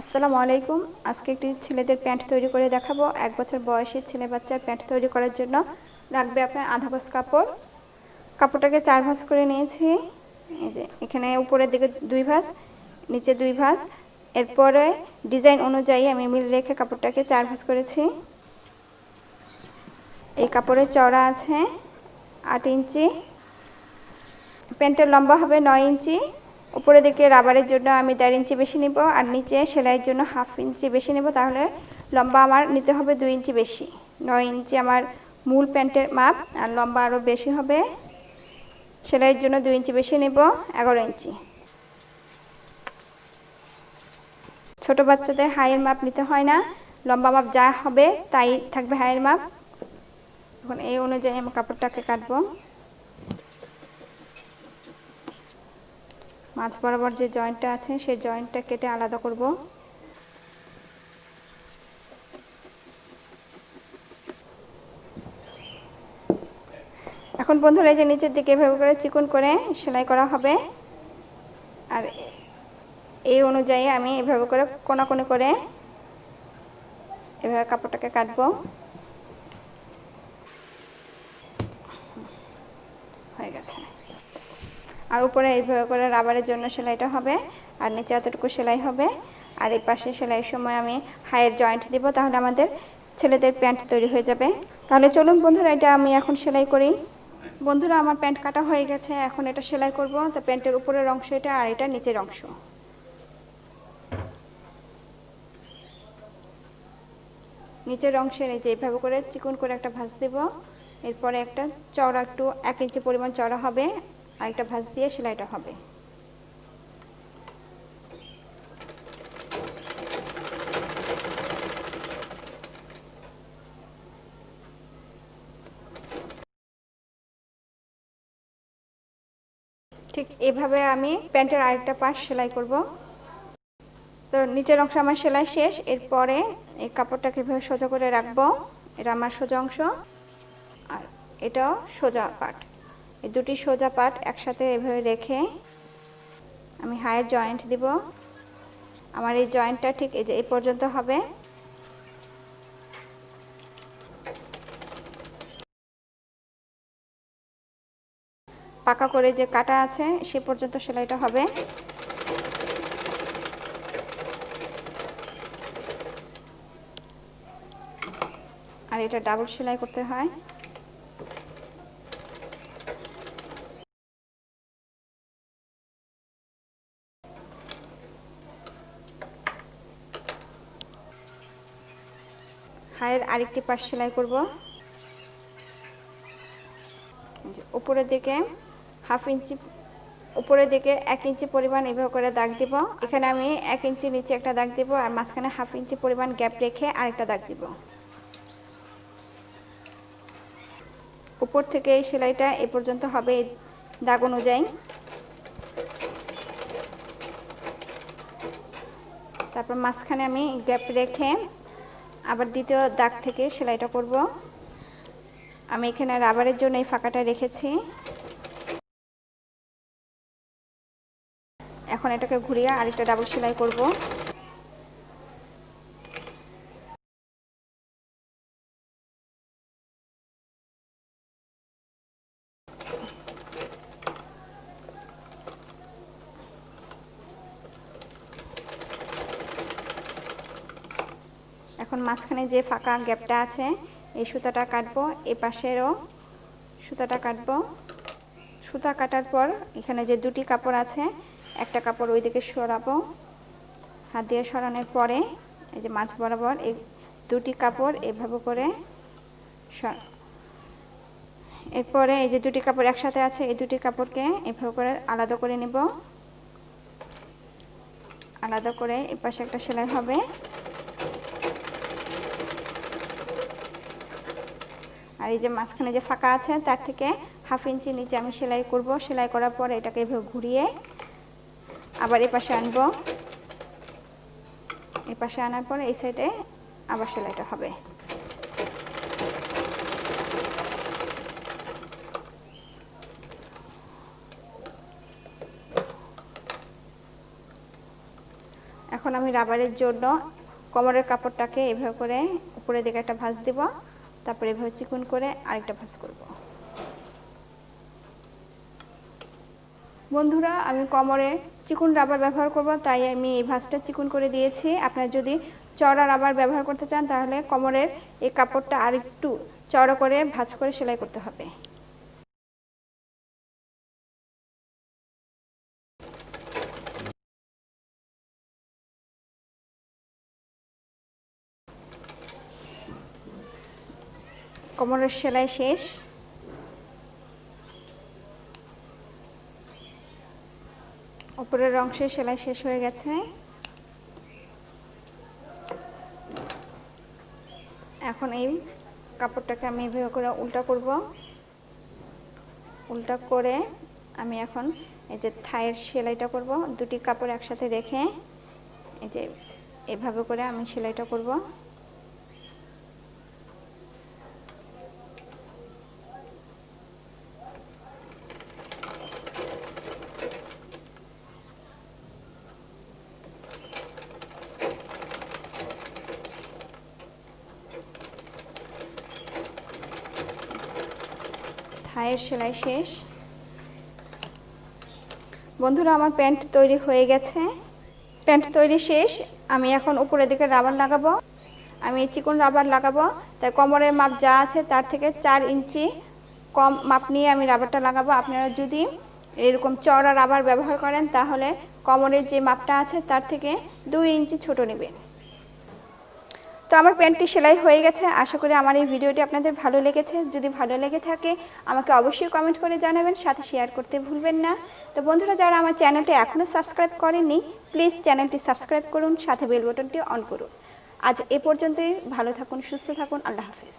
আসসালামু আলাইকুম। আজকে একটি ছেলেদের প্যান্ট তৈরি করে দেখাবো। এক বছর বয়সী ছেলে বাচ্চার প্যান্ট তৈরি করার জন্য লাগবে আপনার আধা গজ কাপড়। কাপড়টাকে চার ভাঁজ করে নিয়েছি। এই যে, এখানে উপরের দিকে দুই ভাঁজ, নিচে দুই ভাঁজ। এরপরে ডিজাইন অনুযায়ী আমি মিল রেখে কাপড়টাকে চার ভাঁজ করেছি। এই কাপড়ের চওড়া আছে, আট ইঞ্চি। প্যান্টের লম্বা হবে নয় ইঞ্চি। উপরের দিকে রাবারের জন্য আমি দেড় ইঞ্চি বেশি নিব আর নিচে সেলাইয়ের জন্য হাফ ইঞ্চি বেশি নেব, তাহলে লম্বা আমার নিতে হবে দুই ইঞ্চি বেশি। নয় ইঞ্চি আমার মূল প্যান্টের মাপ আর লম্বা আরও বেশি হবে। সেলাইয়ের জন্য দুই ইঞ্চি বেশি নেব, এগারো ইঞ্চি। ছোট বাচ্চাদের হাইয়ের মাপ নিতে হয় না। লম্বা মাপ যা হবে তাই থাকবে হাইয়ের মাপ। এখন এই অনুযায়ী আমি কাপড়টাকে কাটবো। মাছ বরাবর যে জয়েন্টটা আছে, সেই জয়েন্টটা কেটে আলাদা করব। এখন বন্ধুরা যে নিচের দিকে এভাবে করে চিকন করে সেলাই করা হবে। আর এই অনুযায়ী আমি এভাবে করে কোনাকুনি করে এভাবে কাপড়টাকে কাটবো। হয়ে গেছে। আর উপরে এইভাবে করে রাবারের জন্য সেলাইটা হবে। আর নিচে এতটুকু সেলাই হবে। আর এই পাশে সেলাইয়ের সময় আমি হাইয়ের জয়েন্ট দিব, তাহলে আমাদের ছেলেদের প্যান্ট তৈরি হয়ে যাবে। তাহলে চলুন বন্ধুরা, এটা আমি এখন সেলাই করি। বন্ধুরা, আমার প্যান্ট কাটা হয়ে গেছে, এখন এটা সেলাই করব। তো প্যান্টের উপরের অংশ এটা আর এটা নিচের অংশ। নিচের অংশের এই যে এইভাবে করে চিকন করে একটা ভাঁজ দেব। এরপরে একটা চওড়া একটু এক ইঞ্চি পরিমাণ চওড়া হবে। আর একটা ভাঁজ দিয়ে সেলাইটা হবে। ঠিক এভাবে আমি প্যান্টের আরেকটা পাশ সেলাই করব। তো নিচের অংশ আমার সেলাই শেষ, এরপরে এই কাপড়টাকে এভাবে সোজা করে রাখব। এটা আমার সোজা অংশ, আর এটাও সোজা পাট। এই দুটি সোজা পাট একসাথে এভাবে রেখে আমি হায়ের জয়েন্ট দিব। আমার এই জয়েন্টটা ঠিক এই যে, এই পর্যন্ত হবে। পাকা করে যে কাটা আছে, সে পর্যন্ত সেলাইটা হবে। আর এটা ডাবল সেলাই করতে হয়। হায়ের আরেকটি পাশ সেলাই করব। উপরের দিকে হাফ ইঞ্চি, উপরের দিকে এক ইঞ্চি পরিমাণ এভাবে করে দাগ দিব। এখানে আমি এক ইঞ্চি নিচে একটা দাগ দিব আর মাঝখানে হাফ ইঞ্চি পরিমাণ গ্যাপ রেখে আরেকটা দাগ দিব। উপর থেকে এই সেলাইটা এ পর্যন্ত হবে দাগ অনুযায়ী। তারপর মাঝখানে আমি গ্যাপ রেখে আবার দ্বিতীয় দাগ থেকে সেলাইটা করব। আমি এখানে রাবারের জন্য এই ফাঁকাটা রেখেছি। এখন এটাকে ঘুরিয়ে আরেকটা ডাবল সেলাই করব। এখন মাঝখানে যে ফাঁকা গ্যাপটা আছে, এই সুতাটা কাটবো, এ পাশেরও সুতাটা কাটবো। সুতা কাটার পর এখানে যে দুটি কাপড় আছে, একটা কাপড় ওই দিকে সরাবো। হাত দিয়ে সরানোর পরে এই যে মাছ বরাবর এই দুটি কাপড় এভাবে করে এরপরে এই যে দুটি কাপড় একসাথে আছে, এই দুটি কাপড়কে এভাবে করে আলাদা করে নেব। আলাদা করে এ পাশে একটা সেলাই হবে। আর এই যে মাঝখানে যে ফাঁকা আছে, তার থেকে হাফ ইঞ্চি নিচে আমি সেলাই করব। সেলাই করার পর এটাকে এভাবে ঘুরিয়ে আবার এ পাশে আনব। এ পাশে আনার পর এই সাইডে আবার সেলাইটা হবে। এখন আমি রাবারের জন্য কোমরের কাপড়টাকে এভাবে করে উপরের দিকে একটা ভাঁজ দিব। তারপরে এভাবে চিকন করে আরেকটা ভাঁজ করব। বন্ধুরা, আমি কমরে চিকন রাবার ব্যবহার করব, তাই আমি এই ভাঁজটা চিকন করে দিয়েছি। আপনারা যদি চড়া রাবার ব্যবহার করতে চান, তাহলে কমরের এই কাপড়টা আরেকটু চড়া করে ভাঁজ করে সেলাই করতে হবে। কোমরের সেলাই শেষ? উপরের অংশে সেলাই শেষ হয়ে গেছে। এখন এই কাপড়টাকে আমি এভাবে করে উল্টা করব। উল্টা করে আমি এখন এই যে থায়ের সেলাইটা করব। দুটি কাপড় একসাথে রেখে এই যে এভাবে করে আমি সেলাইটা করব। থায়ের সেলাই শেষ। বন্ধুরা, আমার প্যান্ট তৈরি হয়ে গেছে। প্যান্ট তৈরি শেষ। আমি এখন উপরের দিকে রাবার লাগাবো। আমি চিকন রাবার লাগাবো। তাই কোমরের মাপ যা আছে তার থেকে চার ইঞ্চি কম মাপ নিয়ে আমি রাবারটা লাগাবো। আপনারা যদি এরকম চড়া রাবার ব্যবহার করেন, তাহলে কোমরের যে মাপটা আছে তার থেকে দুই ইঞ্চি ছোট নেবেন। তো আমার প্যান্টটি সেলাই হয়ে গেছে। আশা করি আমার এই ভিডিওটি আপনাদের ভালো লেগেছে। যদি ভালো লেগে থাকে, আমাকে অবশ্যই কমেন্ট করে জানাবেন, সাথে শেয়ার করতে ভুলবেন না। তো বন্ধুরা, যারা আমার চ্যানেলটি এখনও সাবস্ক্রাইব করেননি প্লিজ চ্যানেলটি সাবস্ক্রাইব করুন, সাথে বেল বটনটি অন করুন। আজ এ পর্যন্তই, ভালো থাকুন, সুস্থ থাকুন, আল্লাহ হাফেজ।